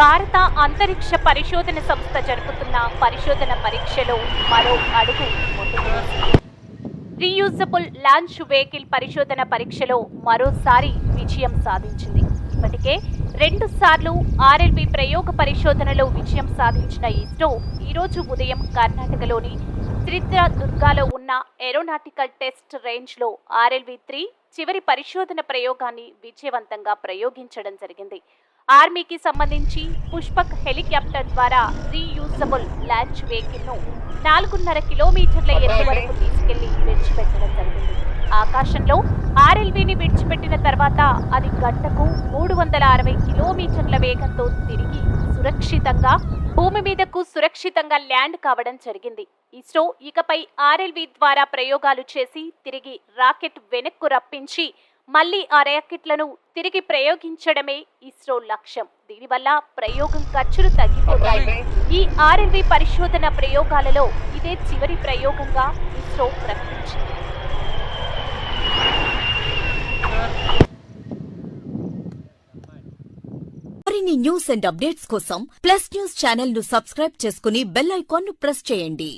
భారత అంతరిక్ష పరిశోధన సంస్థ జరుపుతున్న పరిశోధన పరీక్షలో మరో అడుగు రీయూజబుల్ లాంచ్ వెహికల్ పరిశోధన పరీక్షలో మరోసారి విజయం సాధించింది. ఇప్పటికే రెండు సార్లు ఆర్ఎల్బి ప్రయోగ పరిశోధనలో విజయం సాధించిన ఇస్రో ఈరోజు ఉదయం కర్ణాటకలోని త్రిద్రదుర్గాలో ఉన్న ఏరోనాటికల్ టెస్ట్ రేంజ్లో ఆర్ఎల్వి త్రీ చివరి పరిశోధన ప్రయోగాన్ని విజయవంతంగా ప్రయోగించడం జరిగింది. ఆర్మీకి సంబంధించి పుష్పక్ హెలికాప్టర్ ద్వారా రీయూజబుల్ లాంచ్ వెహికల్ను నాలుగున్నర కిలోమీటర్ల ఎత్తు వరకు తీసుకెళ్ళి విడిచిపెట్టడం జరిగింది. ఆకాశంలో ఆర్ఎల్వీని విడిచిపెట్టిన తర్వాత అది గంటకు మూడు వందల అరవై కిలోమీటర్ల వేగంతో తిరిగి సురక్షితంగా భూమి మీదకు సురక్షితంగా ల్యాండ్ కావడం జరిగింది. ఇస్రో ఇకపై ఆర్ఎల్వి ద్వారా ప్రయోగాలు చేసి తిరిగి రాకెట్ వెనక్కు రప్పించి మళ్ళీ ఆ ర్యాకెట్లను తిరిగి ప్రయోగించడమే ఇస్రో లక్ష్యం. దీనివల్ల ప్రయోగం ఖర్చులు తగ్గిపోతాయి. ఈ ఆర్ఎల్వి పరిశోధన ప్రయోగాలలో ఇదే చివరి ప్రయోగంగా ఇస్రో ప్రకటించింది. మరిన్ని న్యూస్ అండ్ అప్డేట్స్ కోసం ప్లస్ న్యూస్ ఛానల్ను సబ్స్క్రైబ్ చేసుకుని బెల్ ఐకాన్ను ప్రెస్ చేయండి.